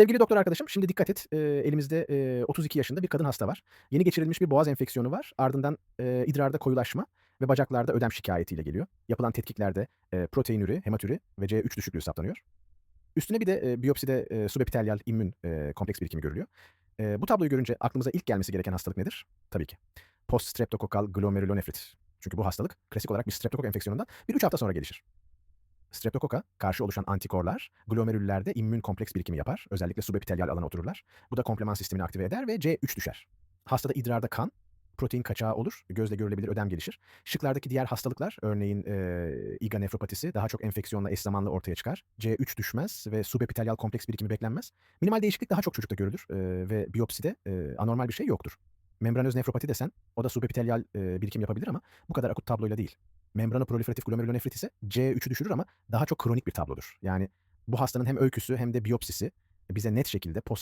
Sevgili doktor arkadaşım, şimdi dikkat et. Eee, elimizde, eee, 32 yaşında bir kadın hasta var. Yeni geçirilmiş bir boğaz enfeksiyonu var. Ardından, eee, idrarda koyulaşma ve bacaklarda ödem şikâyetiyle geliyor. Yapılan tetkiklerde, eee, proteinüri, hematüri ve C3 düşüklüğü saptanıyor. Üstüne bir de, eee, biyopside, eee, subepitelyal immün, eee, kompleks birikimi görülüyor. Eee, bu tabloyu görünce aklımıza ilk gelmesi gereken hastalık nedir? Tabii ki poststreptokokal glomerulonefrit. Çünkü bu hastalık klasik olarak bir streptokok enfeksiyonundan bir 3 hafta sonra gelişir. Streptokoka karşı oluşan antikorlar glomerüllerde immün kompleks birikimi yapar. Özellikle subepitelyal alana otururlar. Bu da komplement sistemini aktive eder ve C3 düşer. Hastada idrarda kan, protein kaçağı olur, gözle görülebilir ödem gelişir. Şıklardaki diğer hastalıklar, örneğin eee, IgA nefropatisi daha çok enfeksiyonla eş zamanlı ortaya çıkar. C3 düşmez ve subepitelyal kompleks birikimi beklenmez. Minimal değişiklik daha çok çocukta görülür eee, ve biyopside eee, anormal bir şey yoktur. Membranöz nefropati desen o da subepitelyal eee, birikim yapabilir ama bu kadar akut tabloyla değil. Membranoproliferatif glomerulonefrit ise C3'ü düşürür ama daha çok kronik bir tablodur. Yani bu hastanın hem öyküsü hem de biyopsisi bize net şekilde